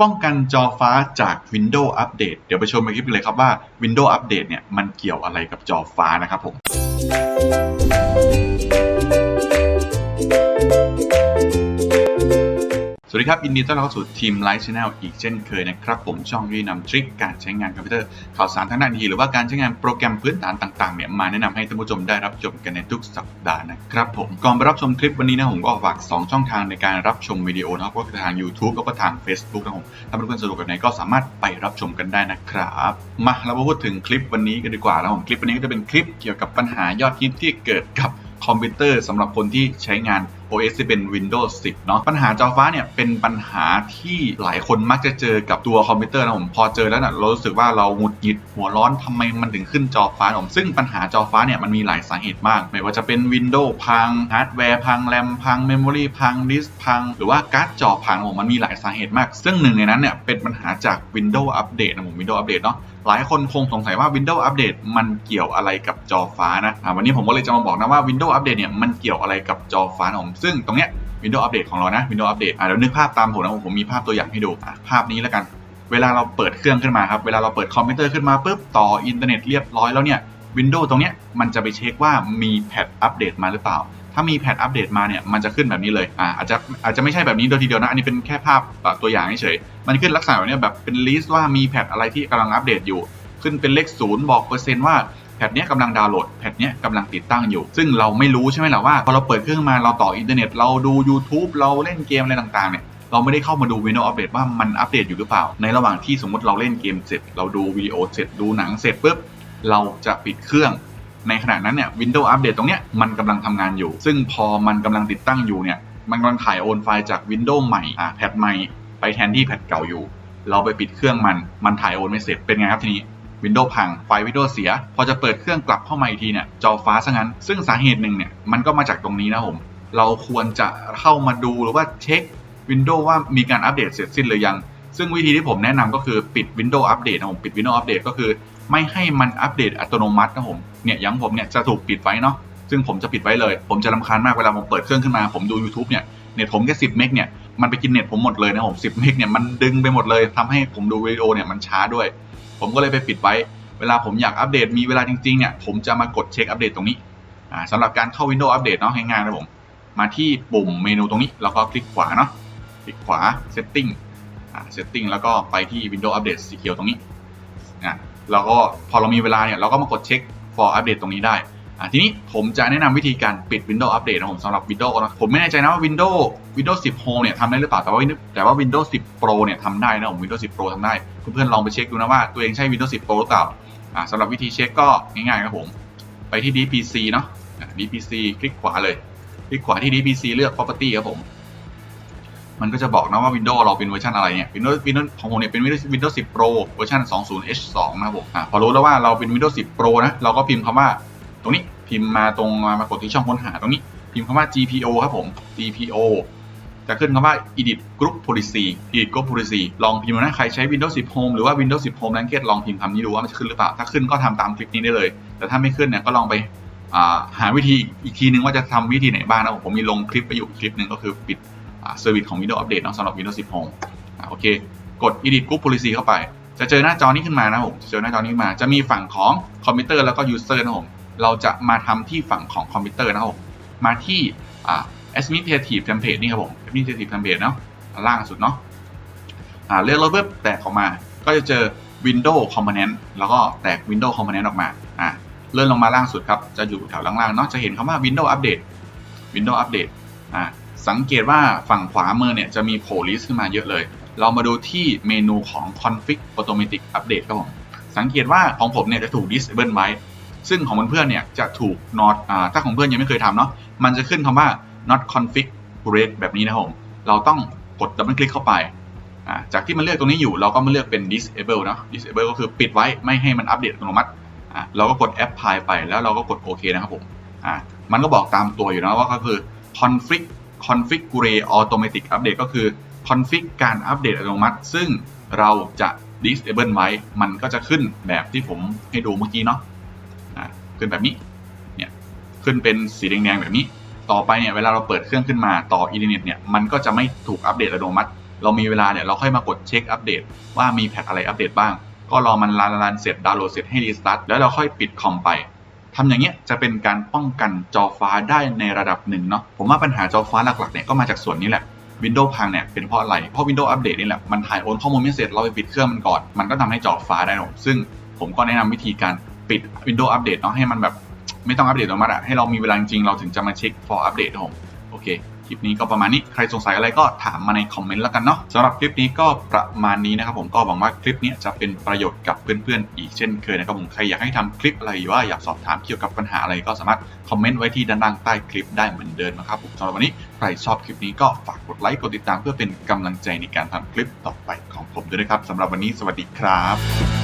ป้องกันจอฟ้าจาก Windows Update เดี๋ยวไปชมคลิปกันเลยครับว่า Windows Update เนี่ยมันเกี่ยวอะไรกับจอฟ้านะครับผม สวัสดีครับ ยินดีต้อนรับเข้าสู่ทีมไลฟ์ช n แนลอีกเช่นเคยนะครับ ผมช่องที่นำทริคการใช้งานคอมพิวเตอร์ข่าวสารทางด้านทีหรือว่าการใช้งานโปรแกรมพื้นฐานต่างๆเนี่ยมาแนะนำให้ท่านผู้ชมได้รับชมกันในทุกสัปดาห์นะครับผมก่อนไปรับชมคลิปวันนี้นะผมก็ฝาก 2 ช่องทางในการรับชมวิดีโอนะครับก็คือทาง YouTube แล้วก็ทาง Facebook นะครับผมถ้าเพื่อนๆสะดวกแบบไหนก็สามารถไปรับชมกันได้นะครับมาเรามาพูดถึงคลิปวันนี้กันดีกว่านะผมคลิปวันนี้ก็จะเป็นคลิปเกี่ยวกับปัญหายอดฮิตที่เกิดกับคอมพิวเตอร์สำหรับคนที่ใช้งาน OS ที่เป็น Windows 10 เนาะปัญหาจอฟ้าเนี่ยเป็นปัญหาที่หลายคนมักจะเจอกับตัวคอมพิวเตอร์นะผมพอเจอแล้วนะเรารู้สึกว่าเราหงุดหงิดหัวร้อนทำไมมันถึงขึ้นจอฟ้าผมซึ่งปัญหาจอฟ้าเนี่ยมันมีหลายสาเหตุมาก ไม่ว่าจะเป็น Windows พังฮาร์ดแวร์พังแรมพังเมมโมรีพังดิสพัง หรือว่าการ์ดจอพังผมมันมีหลายสาเหตุมาก ซึ่งหนึ่งในนั้นเนี่ยเป็นปัญหาจาก Windows Update นะผม Windows Update เนาะหลายคนคงสงสัยว่า Windows Update มันเกี่ยวอะไรกับจอฟ้านะะวันนี้ผมก็เลยจะมาบอกนะว่า Windows Update เนี่ยมันเกี่ยวอะไรกับจอฟ้าผมซึ่งตรงเนี้ย Windows Update ของเรานะ Windows Update อะเดี๋ยวนึกภาพตามผมนะผมมีภาพตัวอย่างให้ดูภาพนี้แล้วกัน เวลาเราเปิดเครื่องขึ้นมาครับเวลาเราเปิดคอมพิวเตอร์ขึ้นมาปุ๊บต่ออินเทอร์เน็ตเรียบร้อยแล้วเนี่ย Windows ตรงเนี้ยมันจะไปเช็คว่ามีแพทอัปเดตมาหรือเปล่า ถ้ามีแพทอัปเดตมาเนี่ยมันจะขึ้นแบบนี้เลยอ่าอาจจะอาจจะไม่ใช่แบบนี้โดยทีเดียวนะ อันนี้เป็นแค่ภาพตัวอย่างเฉยมันขึ้นลักษณะแบบนี้แบบเป็นลิสต์ว่ามีแพทอะไรที่กำลังอัปเดตอยู่ ขึ้นเป็นเลขศูนย์บอกเปอร์เซ็นต์ว่าแพทเนี้ยกำลังดาวน์โหลดแพทเนี้ยกำลังติดตั้งอยู่ ซึ่งเราไม่รู้ใช่ไหมล่ะว่าพอเราเปิดเครื่องมาเราต่ออินเทอร์เน็ตเราดู YouTube เราเล่นเกมอะไรต่างๆเนี่ยเราไม่ได้เข้ามาดู Windows Update ว่ามันอัปเดตอยู่หรือเปล่า ในระหว่างที่สมมติเราเล่นเกมเสร็จ เราดูวิดีโอเสร็จดูหนังเสร็จปุ๊บเราจะปิดเครื่อง ในขณะนั้นเนี่ย Windows Update ตรงเนี้ยมันกำลังทำงานอยู่ ซึ่งพอมันกำลังติดตั้งอยู่เนี่ยมันกำลังถ่ายโอนไฟล์จาก Windows ใหม่อ่าแพทใหม่ไปแทนที่แพทเก่าอยู่ เราไปปิดเครื่องมันมันถ่ายโอนไม่เสร็จเป็นไงครับทีนี้ Windows พังไฟล์ Windows เสีย พอจะเปิดเครื่องกลับเข้ามาอีกทีเนี่ยจอฟ้าซะงั้น ซึ่งสาเหตุหนึ่งเนี่ยมันก็มาจากตรงนี้นะผม เราควรจะเข้ามาดูหรือว่าเช็ค Windows ว่ามีการอัปเดตเสร็จสิ้นหรือยัง ซึ่งวิธีที่ผมแนะนำก็คือปิด Windows Update นะผม ปิด Windows Update ก็คือ ไม่ให้มันอัปเดตอัตโนมัตินะผมเนี่ยอย่างผมเนี่ยจะถูกปิดไว้เนาะซึ่งผมจะปิดไว้เลย ผมจะรำคาญมากเวลาผมเปิดเครื่องขึ้นมา ผมดู YouTube เนี่ยเน็ตผมแค่10เมกเนี่ยมันไปกินเน็ตผมหมดเลยนะผม10เมกเนี่ยมันดึงไปหมดเลยทำให้ผมดูวิดีโอเนี่ยมันช้าด้วย ผมก็เลยไปปิดไว้ เวลาผมอยากอัปเดตมีเวลาจริงๆเนี่ยผมจะมากดเช็คอัปเดตตรงนี้อ่าสำหรับการเข้า Windows Update เนาะง่ายๆนะผม มาที่ปุ่มเมนูตรงนี้แล้วก็คลิกขวาเนาะคลิกขวา Setting อ่า Setting แล้วก็ไปที่ Windows Update สีเขียวตรงนี้อ่า แล้วก็พอเรามีเวลาเนี่ยเราก็มากดเช็ค for update ตรงนี้ได้ทีนี้ผมจะแนะนำวิธีการปิด Windows Update นะผมสำหรับ Windows นะผมไม่แน่ใจนะว่า Windows Windows 10 Home เนี่ยทำได้หรือเปล่าแต่ว่าแต่ว่า Windows 10 Pro เนี่ยทำได้นะผม Windows 10 Pro ทำได้ เพื่อนๆลองไปเช็คดูนะว่าตัวเองใช้ Windows 10 Pro หรือเปล่าอ่าสำหรับวิธีเช็คก็ง่ายๆครับผม ไปที่ DPC เนาะ DPC คลิกขวาเลย คลิกขวาที่ DPC เลือก property ครับผม มันก็จะบอกนะว่า Windows เราเป็นเวอร์ชันอะไรเนี่ย Windows Windows ของผมเนี่ยเป็น Windows Windows 10 Pro เวอร์ชัน 20H2 นะครับผมอ่าพอรู้แล้วว่าเราเป็น Windows 10 Pro นะ เราก็พิมพ์คำว่า ตรงนี้พิมพ์มาตรงมากดที่ช่องค้นหาตรงนี้ พิมพ์คำว่า GPO ครับผม GPO จะขึ้นคำว่า edit group policy edit group policy ลองพิมพ์นะใครใช้ Windows 10 Home หรือว่า Windows 10 Home Blanket ลองพิมพ์คำนี้ดูว่ามันจะขึ้นหรือเปล่า ถ้าขึ้นก็ทำตามคลิปนี้ได้เลย แต่ถ้าไม่ขึ้นเนี่ยก็ลองไปหาวิธีอีกทีนึงว่าจะทำวิธีไหนบ้างนะผมมีลงคลิปไปอยู่คลิปหนึ่งก็คือปิด เซอร์วิสของ Windows Update เนาะสำหรับ Windows 10 Home โอเค กด edit group policy เข้าไป จะเจอหน้าจอนี้ขึ้นมานะผมจะเจอหน้าจอนี้มาจะมีฝั่งของคอมพิวเตอร์แล้วก็ user นะผมเราจะมาทำที่ฝั่งของคอมพิวเตอร์นะครับผมมาที่ administrative template นี่ครับผม administrative template เนาะล่างสุดเนาะเลือกแล้วปุ๊บแตกออกมา ก็จะเจอ Windows Component แล้วก็แตก Windows Component ออกมาอ่าเลื่อนลงมาล่างสุดครับ จะอยู่แถวล่างๆเนาะจะเห็นคำว่า Windows Update Windows Update อ่า สังเกตว่าฝั่งขวามือเนี่ยจะมีโผล่ลิสต์ขึ้นมาเยอะเลย เรามาดูที่เมนูของ Config Automatic Update ครับผม สังเกตว่าของผมเนี่ยจะถูก disable ไว้ ซึ่งของเพื่อนๆเนี่ยจะถูก not อ่าถ้าของเพื่อนยังไม่เคยทำเนาะ มันจะขึ้นคำว่า not configurate แบบนี้นะครับผม เราต้องกดดับเบิลคลิกเข้าไป จากที่มันเลือกตรงนี้อยู่ เราก็มาเลือกเป็น disable เนาะ disable ก็คือปิดไว้ไม่ให้มันอัปเดตอัตโนมัติ เราก็กด apply ไปแล้วเราก็กดโอเคนะครับผม มันก็บอกตามตัวอยู่นะว่าก็คือ config configure automatic update ก็คือ config การอัปเดตอัตโนมัติ ซึ่งเราจะ disable ไว้ มันก็จะขึ้นแบบที่ผมให้ดูเมื่อกี้เนาะขึ้นแบบนี้ เนี่ย ขึ้นเป็นสีแดงๆแบบนี้ ต่อไปเนี่ยเวลาเราเปิดเครื่องขึ้นมาต่ออินเทอร์เน็ตเนี่ย มันก็จะไม่ถูกอัปเดตอัตโนมัติ เรามีเวลาเนี่ยเราค่อยมากดเช็คอัปเดตว่ามีแพทอะไรอัปเดตบ้าง ก็รอมันรันรันเสร็จดาวน์โหลดเสร็จให้รีสตาร์ทแล้วเราค่อยปิดคอมไป ทำอย่างเงี้ยจะเป็นการป้องกันจอฟ้าได้ในระดับหนึ่งเนาะผมว่าปัญหาจอฟ้าหลักๆเนี่ยก็มาจากส่วนนี้แหละ Windows พังเนี่ยเป็นเพราะอะไร เพราะ Windows อัปเดตนี่แหละ มันถ่ายโอนข้อมูลไม่เสร็จเราไปปิดเครื่องมันก่อน มันก็ทำให้จอฟ้าได้นะผมซึ่งผมก็แนะนำวิธีการปิด Windows อัปเดตเนาะให้มันแบบไม่ต้องอัปเดตออกมาอะให้เรามีเวลาจริงเราถึงจะมาเช็ค for อัปเดตผมโอเค คลิปนี้ก็ประมาณนี้ ใครสงสัยอะไรก็ถามมาในคอมเมนต์แล้วกันเนาะสำหรับคลิปนี้ก็ประมาณนี้นะครับผมก็หวังว่าคลิปนี้จะเป็นประโยชน์กับเพื่อนๆอีกเช่นเคยนะครับผมใครอยากให้ทำคลิปอะไรหรือว่าอยากสอบถามเกี่ยวกับปัญหาอะไรก็สามารถคอมเมนต์ไว้ที่ด้านล่างใต้คลิปได้เหมือนเดิมนะครับผมสำหรับวันนี้ใครชอบคลิปนี้ก็ฝากกดไลค์กดติดตามเพื่อเป็นกำลังใจในการทำคลิปต่อไปของผมด้วยนะครับสำหรับวันนี้สวัสดีครับ